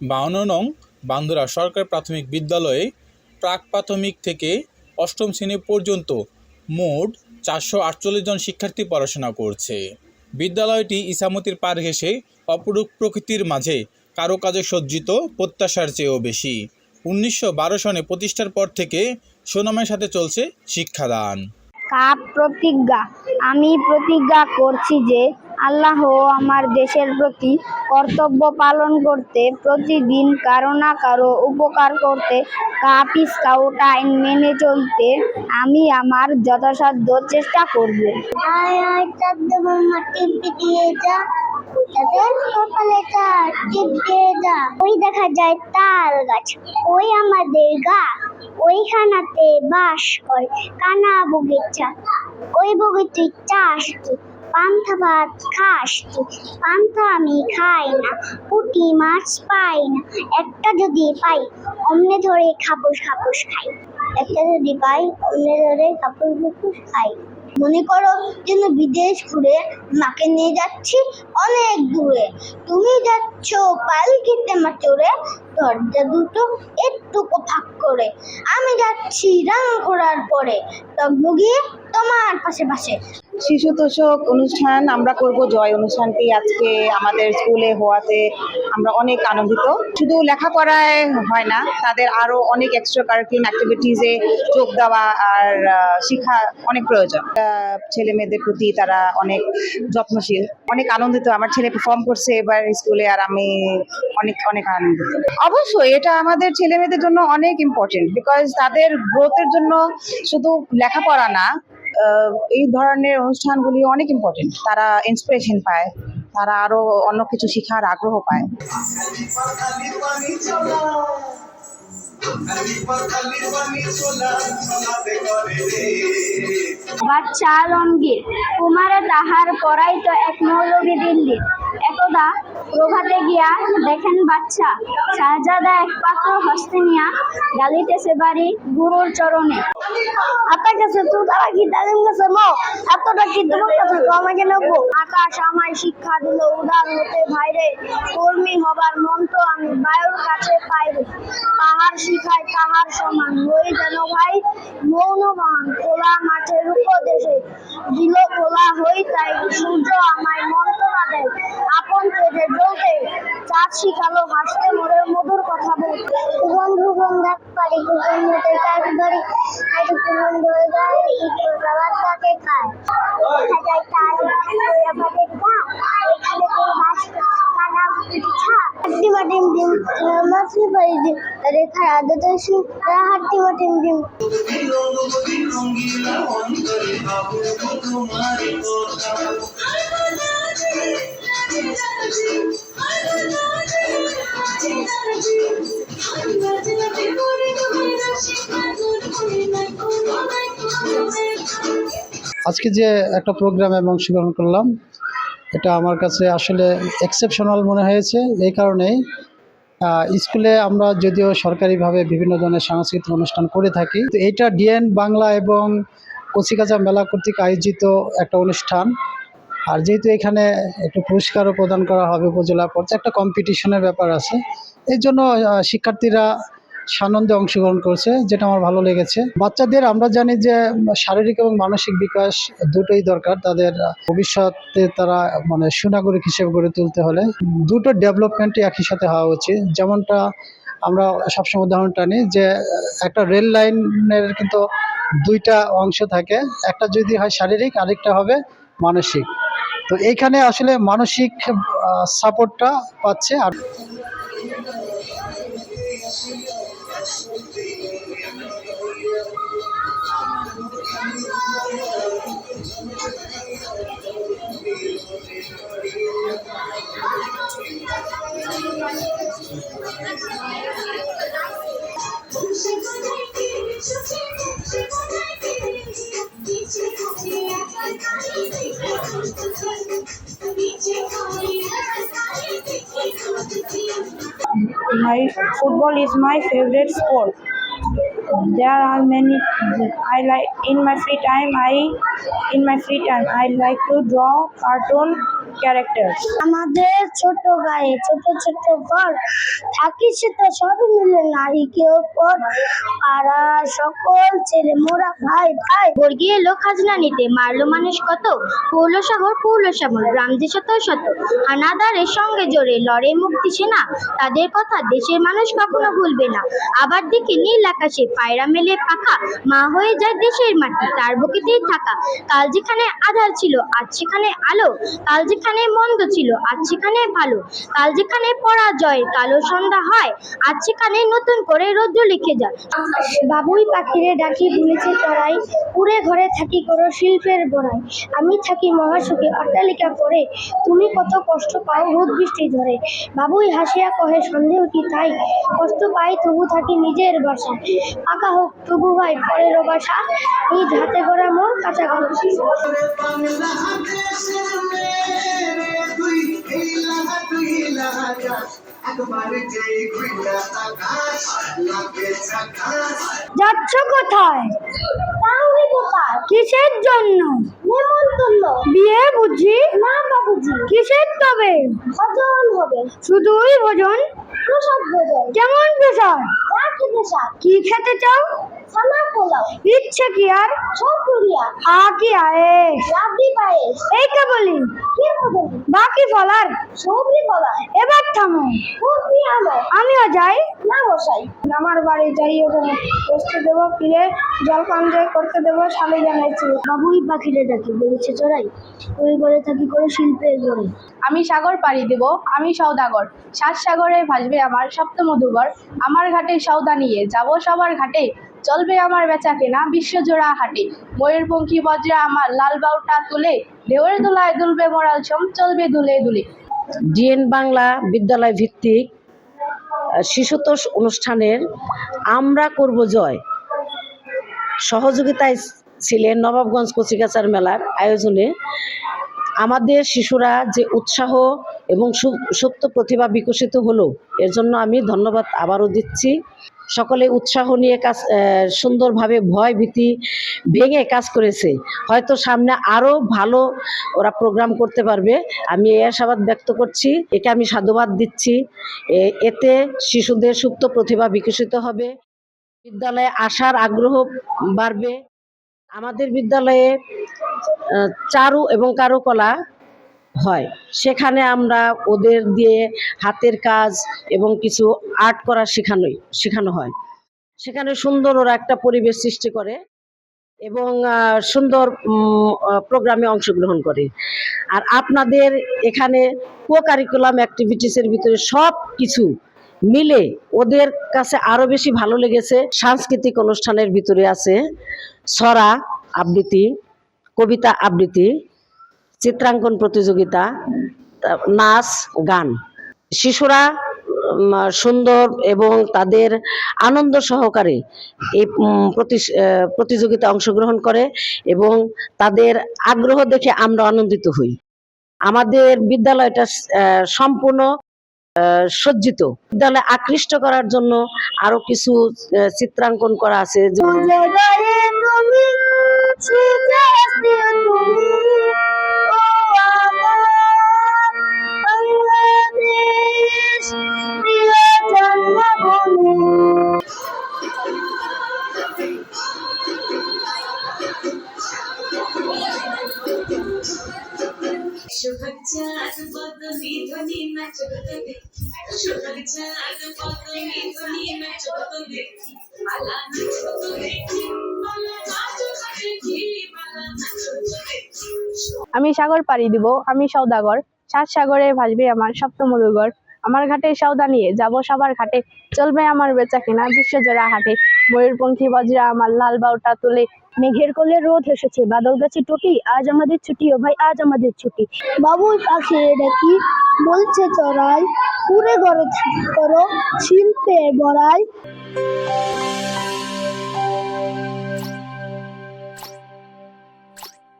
বাউন্ন নং বান্দুরা সরকারি প্রাথমিক বিদ্যালয়ে প্রাক প্রাথমিক থেকে অষ্টম শ্রেণি পর্যন্ত মোট চারশো আটচল্লিশ জন শিক্ষার্থী পড়াশোনা করছে। বিদ্যালয়টি ইসামতির পার ঘেঁষে অপরূপ প্রকৃতির মাঝে কারও কাজে সজ্জিত প্রত্যাশার চেয়েও বেশি। উনিশশো বারো সনে প্রতিষ্ঠার পর থেকে সুনামের সাথে চলছে শিক্ষাদান। কাপ প্রতিজ্ঞা আমি প্রতিজ্ঞা করছি যে আল্লাহ আমার দেশের প্রতি কর্তব্য পালন করতে, প্রতিদিন কারও না কারও উপকার করতে কাপ স্কাউট আইন মেনে চলতে আমি আমার যথাসাধ্য চেষ্টা করব। ওই দেখা যায় তাল গাছ, ওই আমাদের গা। ওইখানাতে বাস করে, কানা বগিচা ওই বগিচি চাষ পান্থা ভাত খাস পান্থা আমি খাই না মাছ পাই না। একটা যদি পাই, অমনে ধরে খাপুস খাপুস খাই। একটা যদি পাই, অমনে ধরে খাপুস খাপুস খাই। মনে করো যেন বিদেশ ঘুরে মাকে নিয়ে যাচ্ছি অনেক দূরে। তুমি যাচ্ছ পালকিতে মাচড়ে দরজা দুটো একটু ফাঁক করে। আমি যাচ্ছি রাং করার পরে। টকবগিয়ে তোমার পাশে পাশে। শিশু তোষক অনুষ্ঠান আমরা করব জয় অনুষ্ঠানটি আজকে আমাদের স্কুলে হওয়াতে আমরা অনেক আনন্দিত। শুধু লেখাপড়ায় হয় না, তাদের আরও অনেক এক্সট্রা কারিকুলাম অ্যাক্টিভিটিসে যোগ দেওয়া আর শিক্ষা অনেক প্রয়োজন। ছেলে মেয়েদের প্রতি তারা অনেক যত্নশীল, অনেক আনন্দিত। আমার ছেলে পারফর্ম করছে এবার স্কুলে আর আমি অনেক অনেক আনন্দিত। অবশ্যই, এটা আমাদের ছেলে মেয়েদের জন্য অনেক ইম্পর্টেন্ট বিকজ তাদের গ্রোথের জন্য শুধু লেখাপড়া না এই ধরনের অনুষ্ঠানগুলি অনেক ইম্পর্টেন্ট তারা ইন্সপিরেশন পায়, তারা আরও অন্য কিছু শেখার আগ্রহ পায়। বাচ্চা আলমগীর, কুমারে তাহার পড়াই তো এক মৌলবী দিল্লি। একদা প্রভাতে গিয়া দেখেন বাচ্চা। শাহজাদা এক পাত্র হস্তে নিয়া ডালিতেছে বাড়ি গুরুর চরণে। কাছে তো তারা কি মো এতটা কি তোমার কাছে আমাকে নেব? আকাশ আমায় শিক্ষা দিল উদার হতে ভাইরে কর্মী হবার আমি বায়ুর কাছে পাইরে পাহাড় শিখায় তাহার সমান হই যেন ভাই মৌন মহান খোলা মাঠের উপদেশে। দিল খোলা হই তাই সূর্য আমায় মন্ত্রণা দেয়। আপন তেজে জ্বলতে চাঁদ শিখালো হাসতে মোরে মধুর কথা বলতে। বন্ধু বন্ধাক পারি কুকুর মতো কাজ ধরি আজ কুমন ধরে যায় বাবার তাকে খায়। দেখা যায় তার গা এখানে কেউ বাস কানা পিঠা হাড্ডি মাটিম ডিম মাছি পাই ডিম রেখা আদত হাড্ডি মাটিম ডিম আজকে যে একটা প্রোগ্রামে অংশগ্রহণ করলাম, এটা আমার কাছে আসলে এক্সেপশনাল মনে হয়েছে। এই কারণেই স্কুলে আমরা যদিও সরকারিভাবে বিভিন্ন ধরনের সাংস্কৃতিক অনুষ্ঠান করে থাকি, তো এইটা ডিএন বাংলা এবং কচিকাচা মেলা কর্তৃক আয়োজিত একটা অনুষ্ঠান। আর যেহেতু এখানে একটু পুরস্কারও প্রদান করা হবে উপজেলা পর্যায়ে একটা কম্পিটিশনের ব্যাপার আছে। এই জন্য শিক্ষার্থীরা সানন্দে অংশগ্রহণ করছে, যেটা আমার ভালো লেগেছে। বাচ্চাদের আমরা জানি যে, শারীরিক এবং মানসিক বিকাশ দুটোই দরকার। তাদের ভবিষ্যতে তারা মানে সুনাগরিক হিসেবে গড়ে তুলতে হলে দুটো ডেভেলপমেন্টই একই সাথে হওয়া উচিত। যেমনটা আমরা সবসময় উদাহরণ টানি যে, একটা রেল লাইনের কিন্তু দুইটা অংশ থাকে। একটা যদি হয় শারীরিক, আরেকটা হবে মানসিক। তো এইখানে আসলে মানসিক সাপোর্টটা পাচ্ছে আর football is my favorite sport. There are many i like in my free time i in my free time i like to draw cartoon characters. আমাদের ছোট গায়ে ছোট ছোট ঘর থাকি সেটা সব মিলে নাই, কেউ পর পাড়া সকল ছেলে মোরা ভাই ভাই। খাজনা নিতে মারলো মানুষ কত? গ্রাম যে শত শত। হানাদারের সঙ্গে জোরে লড়ে মুক্তি সেনা। তাদের কথা দেশের মানুষ কখনো ভুলবে না। আবার দেখি নীল আকাশে পায়রা মেলে পাখা। মা হয়ে যায় দেশের মাটি, তার বুকেতেই থাকা। কাল যেখানে আধার ছিল, আজ সেখানে আলো। কাল যেখানে মন্দ ছিল আজ সেখানে ভালো। কাল যেখানে পরাজয় কালো সন্ধ্যা হয়। আজ সেখানে নতুন করে রৌদ্র লিখে যায়। বাবুই পাখিরে ডাকি ভুলেছে চড়াই উড়ে ঘরে থাকি করো শিল্পের বড়াই। আমি থাকি মহাসুখে অট্টালিকা করে তুমি কত কষ্ট পাও রোদ বৃষ্টি ধরে বাবুই হাসিয়া কহে সন্দেহ কি তাই? কষ্ট পাই তবু থাকি নিজের বাসা। আঁকা হোক তবু ভাই পরের বাসা। নিজ হাতে গড়া মোর যাচ্ছ কোথায়? তাহলে কিসের জন্য? নেমন্তন্ন। বিয়ে বুঝি? না বাবুজি কিসের তবে? ভজন হবে। শুধুই ভোজন? প্রসাদ ভোজন। কেমন চান কি খেতে চাও? ইচ্ছে কি আর? আ কি কে বলি বাকি ফলার বলা এবার থামো। আমিও যাই। না মশাই। আমার বাড়ি যাই এবং বসতে দেবো ফিরে করতে দেবো জানাইছি। বাবুই পাখিরে ডাকি বলেছে চড়াই ওই করে থাকি করে শিল্পের গড়ে আমি সাগর পাড়ি দেব আমি সৌদাগর সাত সাগরে ভাসবে আমার সপ্ত মধুগর আমার ঘাটে সৌদা নিয়ে যাব সবার ঘাটে। চলবে আমার বেচা কেনা বিশ্বজোড়া হাটে। ময়ূরপঙ্খী বজ্রা আমার লাল বাউটা তুলে ঢেউয়ের দোলায় দুলবে মোরাল ছম, চলবে দুলে দুলে। ডিএন বাংলা বিদ্যালয় ভিত্তিক শিশুতোষ অনুষ্ঠানের আমরা করব জয়। সহযোগিতায় ছিলেন নবাবগঞ্জ কচিকাচার মেলার আয়োজনে আমাদের শিশুরা যে উৎসাহ এবং সুপ্ত প্রতিভা বিকশিত হলো। এর জন্য আমি ধন্যবাদ আবারও দিচ্ছি। সকলে উৎসাহ নিয়ে কাজ সুন্দরভাবে ভয় ভীতি ভেঙে কাজ করেছে। হয়তো সামনে আরও ভালো ওরা প্রোগ্রাম করতে পারবে। আমি এই আশাবাদ ব্যক্ত করছি। একে আমি সাধুবাদ দিচ্ছি। এতে শিশুদের সুপ্ত প্রতিভা বিকশিত হবে। বিদ্যালয়ে আসার আগ্রহ বাড়বে। আমাদের বিদ্যালয়ে চারু এবং কারুকলা হয়। সেখানে আমরা ওদের দিয়ে হাতের কাজ এবং কিছু আর্ট করা শেখানোই, শেখানো হয়। সেখানে সুন্দর ওরা একটা পরিবেশ সৃষ্টি করে এবং সুন্দর প্রোগ্রামে অংশগ্রহণ করে। আর আপনাদের এখানে কো কারিকুলাম অ্যাক্টিভিটিসের ভিতরে সব কিছু মিলে ওদের কাছে আরও বেশি ভালো লেগেছে। সাংস্কৃতিক অনুষ্ঠানের ভিতরে আছে ছড়া আবৃত্তি, কবিতা আবৃত্তি চিত্রাঙ্কন প্রতিযোগিতা নাচ, গান। শিশুরা সুন্দর এবং তাদের আনন্দ সহকারে এই প্রতিযোগিতা অংশগ্রহণ করে এবং তাদের আগ্রহ দেখে আমরা আনন্দিত হই। আমাদের বিদ্যালয়টা সম্পূর্ণ সজ্জিত। বিদ্যালয় আকৃষ্ট করার জন্য আরও কিছু চিত্রাঙ্কন করা আছে। আমি সাগর পাড়ি দিব, আমি সৌদাগর সাত সাগরে ভাসবে আমার সপ্ত মধুগর আমার ঘাটে সৌদা নিয়ে যাব সবার ঘাটে। চলবে আমার বেচা কেনা বিশ্বজোড়া হাটে। ময়ূরপঙ্খী বজরা আমার লাল বাউটা তুলে। মেঘের কোলে রোদ এসেছে, বাদল গাছে টুটি আজ আমাদের ছুটি ও ভাই, আজ আমাদের ছুটি। বাবুই পাখি ডাকি বলছে চড়াই। পুরে থাকি করো শিল্পে বড়াই।